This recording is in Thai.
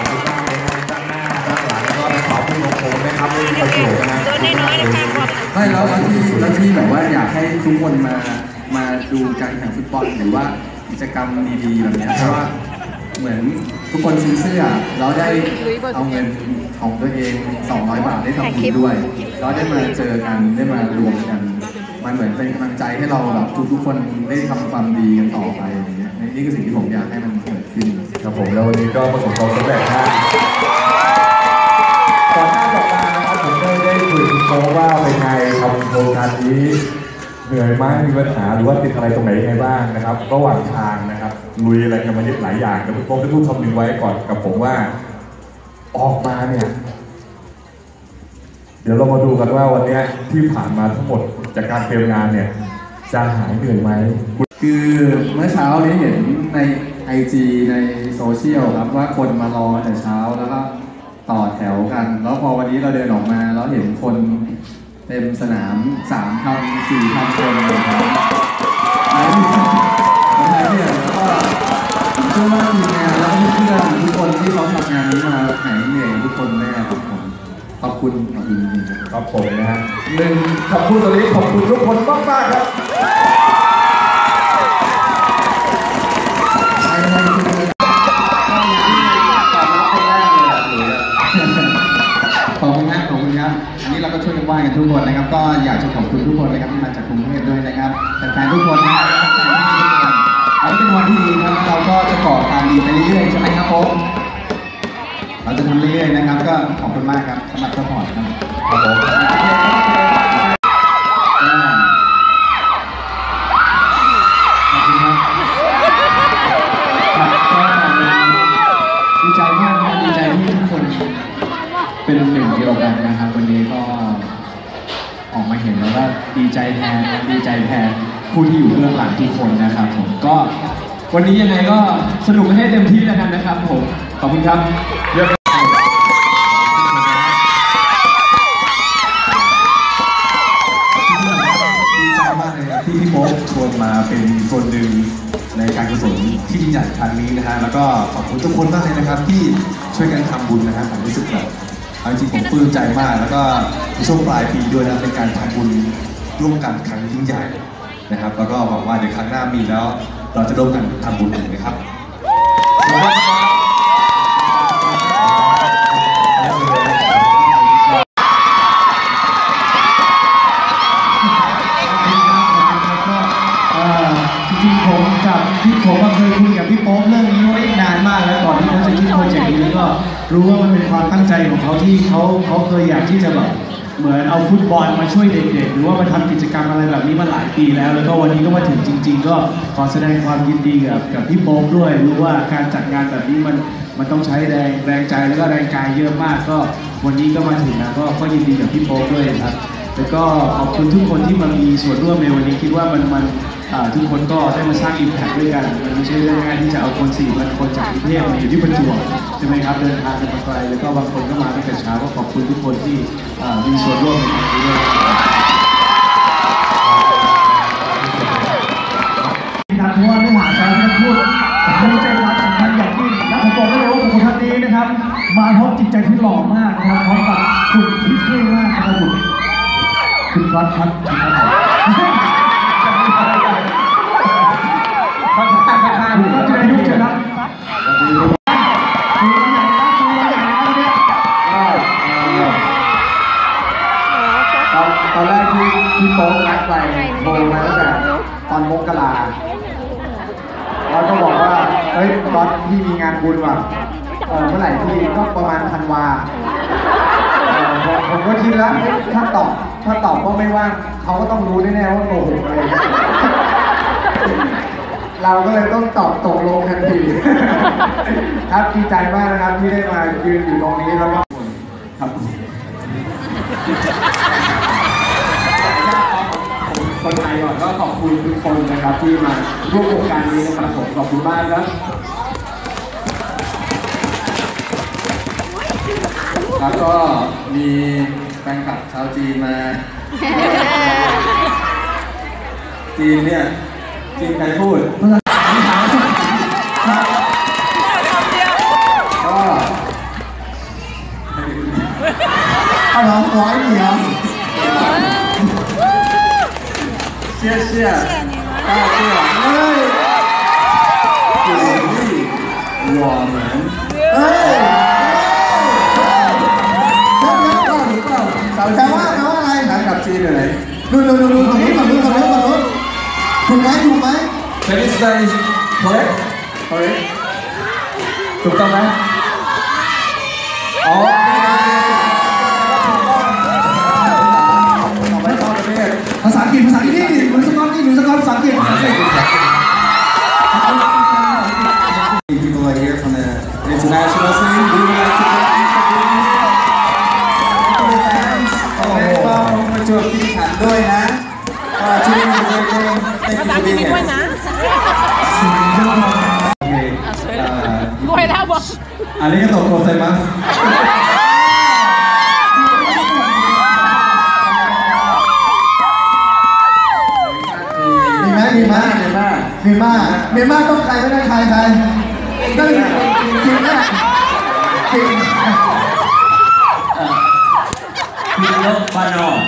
อบคุณมากเลยนะด้านหน้าด้านหลังแล้วก็ขอบคุณของผมนะครับที่ประโยชน์นะตัวน้อยๆนะคะขอบไม่แล้วแล้วที่แล้วที่แบบว่าอยากให้ทุกคนมามาดูการแข่งฟุตบอลหรือว่ากิจกรรมดีๆแบบเนี้ยเพราะว่าเหมือนทุกคนซื้อเสื้อแล้วได้เอาเงินของตัวเอง 200 บาทได้ทำบุญด้วยแล้วได้มาเจอกันได้มารวมกัน มันเหมือนเป็นกำลังใจให้เราแบบทุกๆคนได้ทำความดีกันต่อไปอย่างเงี้ยนี่คือสิ่งที่ผมอยากให้มัน ครับผมแล้ววันนี้ก็ประสบความสำเร็จนะก่อนหน้าสัปดาห์นะครับผมได้ได้คุยกับคุณโตว่าเป็นไงทำโครงการนี้เหนื่อยไหมมีปัญหาหรือว่าติดอะไรตรงไหนยังไงบ้างนะครับระหว่างทางนะครับลุยอะไรกันมาเยอะหลายอย่างแต่คุณโตได้พูดคำหนึ่งไว้ก่อนกับผมว่า ออกมาเนี่ย เดี๋ยวเรามาดูกันว่าวันเนี้ยที่ผ่านมาทั้งหมดจากการเตรียมงานเนี่ย จะหายเหนื่อยไหม คือเมื่อเช้านี้เห็นใน IG ในโซเชียลครับว่าคนมารอแต่เช้าแล้วก็ต่อแถวกัน แล้วพอวันนี้เราเดินออกมาแล้วเห็นคนเต็มสนามสามพันสี่พันคนนะครับหายเหนื่อยหายเหนื่แล้วก็เชื่อว่าทีมงานแล้วก็เพื่อนทุกคนที่เขาทำงานนี้มาหายเหนื่อยทุกคนแน่ครับผมขอบคุณขอบคุณจริงๆครับครับผมนะฮะหนึ่งขอบคุณตอนนี้ขอบคุณทุกคนมากมากครับ เรากันทุกคนนะครับ ก็อยากจะขอบคุณทุกคนนะครับที่มาจากกรุงเทพด้วยนะครับแฟนๆทุกคนนะครับแฟนๆทุกคนอันนี้เป็นวันที่ดีครับเราก็จะก่อกามดีไปเรื่อยๆใช่ไหมครับผมเราจะทำเรื่อยๆนะครับ ก็ขอบคุณมากครับสำหรับสปอร์ตครับครับผม ใจแทนดีใจแทนผู้ที่อยู่เบื้องหลังทุกคนนะครับผมก็วันนี้ยังไงก็สนุกให้เต็มที่แล้วกันนะครับผมขอบคุณครับเยอะดีใจมากเลยครับที่พี่โป๊ปชวนมาเป็นส่วนหนึ่งในการกุศลที่ยิ่งใหญ่ครั้งนี้นะฮะแล้วก็ขอบคุณทุกคนมากเลยนะครับ ที่ช่วยกันทำบุญนะฮะผมรู้สึกแบบเอาจริงผมปลื้มใจมาก แล้วก็ในช่วงปลายปีด้วยนะเป็นการทำบุญ ร่วมกันครั้งยิ่งใหญ่นะครับ แล้วก็หวังว่าเดี๋ยวครั้งหน้ามีแล้ว เราจะร่วมกันทำบุญอีกนะครับขอบคุณครับเอ่อจริงๆผมกับพี่ผมเคยคุยกับพี่โป๊ปเรื่องนี้ไว้นานมากแล้วก่อนที่เขาจะคิดโปรเจกต์นี้ก็รู้ว่ามันเป็นความตั้งใจของเขาที่เขาเขาเคยอยากที่จะแบบ เหมือนเอาฟุตบอลมาช่วยเด็กๆ หรือว่ามาทำกิจกรรมอะไรแบบนี้มาหลายปีแล้ว แล้วก็วันนี้ก็มาถึงจริง ๆ ก็ขอแสดงความยินดีกับกับพี่โป๊ปด้วยรู้ว่าการจัดงานแบบนี้มันมันต้องใช้แรงแรงใจแล้วก็แรงกายเยอะมากก็วันนี้ก็มาถึงแล้วก็ก็ยินดีกับพี่โป๊ปด้วยครับแล้วก็ขอบคุณทุกคนที่มามีส่วนร่วมในวันนี้คิดว่ามันมัน ทุกคนก็ได้มาสร้างอิมแพคด้วยกัน มันไม่ใช่เรื่องง่ายที่จะเอาคนสี่พันคนจากกรุงเทพมาอยู่ที่ประจวบใช่ไหมครับ เดินทางกันมาไกลแล้วก็บางคนก็มาตั้งแต่เช้าก็ขอบคุณทุกคนที่มีส่วนร่วมในครั้งนี้ด้วยเพราะว่าเนื้อหาสาระที่พูดมีใจความสำคัญอย่างยิ่งและผมบอกได้เลยว่าบุคคลท่านนี้นะครับ มาพร้อมจิตใจที่หล่อมากนะครับพร้อมกับหุ่นที่เท่มากนะครับหุ่นคุณก๊อตครับครับ พี่มีงานบุญว่ะเออเมื่อไหร่พี่ก็ประมาณธันวาเออผมผมก็คิดแล้วถ้าตอบถ้าตอบว่าไม่ว่างเขาก็ต้องรู้แน่ๆว่าโกหกอะไรอย่างเงี้ยเราก็เลยต้องตอบตกลงทันที ครับดีใจมากนะครับที่ได้มายืนอยู่ตรงนี้แล้วก็ครับคนไทยก่อนก็ขอบคุณทุกคนนะครับที่มาร่วมโครงการนี้นะครับผมขอบคุณมากครับ แล้วก็มีแฟนคลับชาวจีนมาจีนเนี่ยจีนใครพูดก็เอาเหรอร้อยเหนียวเชี่ยเชี่ยป้าเชี่ยเฮ้ยเฮ้ย我们เฮ้ย แปลว่าแปลว่าอะไรหนังกับจีนอยู่ไหนดูดูดูดูตรงนี้ฝั่งนู้นฝั่งนู้นฝั่งนู้นถูกไหมถูกไหม Chinese guy is correct เฮ้ยถูกต้องไหมอ๋อต่อไปเข้าประเทศภาษาอังกฤษภาษาอังกฤษนี่หนูสกอตนี่หนูสกอตภาษาอังกฤษ People are here from the international scene. ช่วยที่ขันด้วยนะก็ช่วยกันด้วยด้กินดีเนี่ยด้วยนะโอเครวยแล้วบอกอันนี้ก็ตกโกไซมัสมีมากมีมากมีมากมีมากมีมากต้องใครก็ได้ใครใครก็จริงนะจริง Pilot Banor.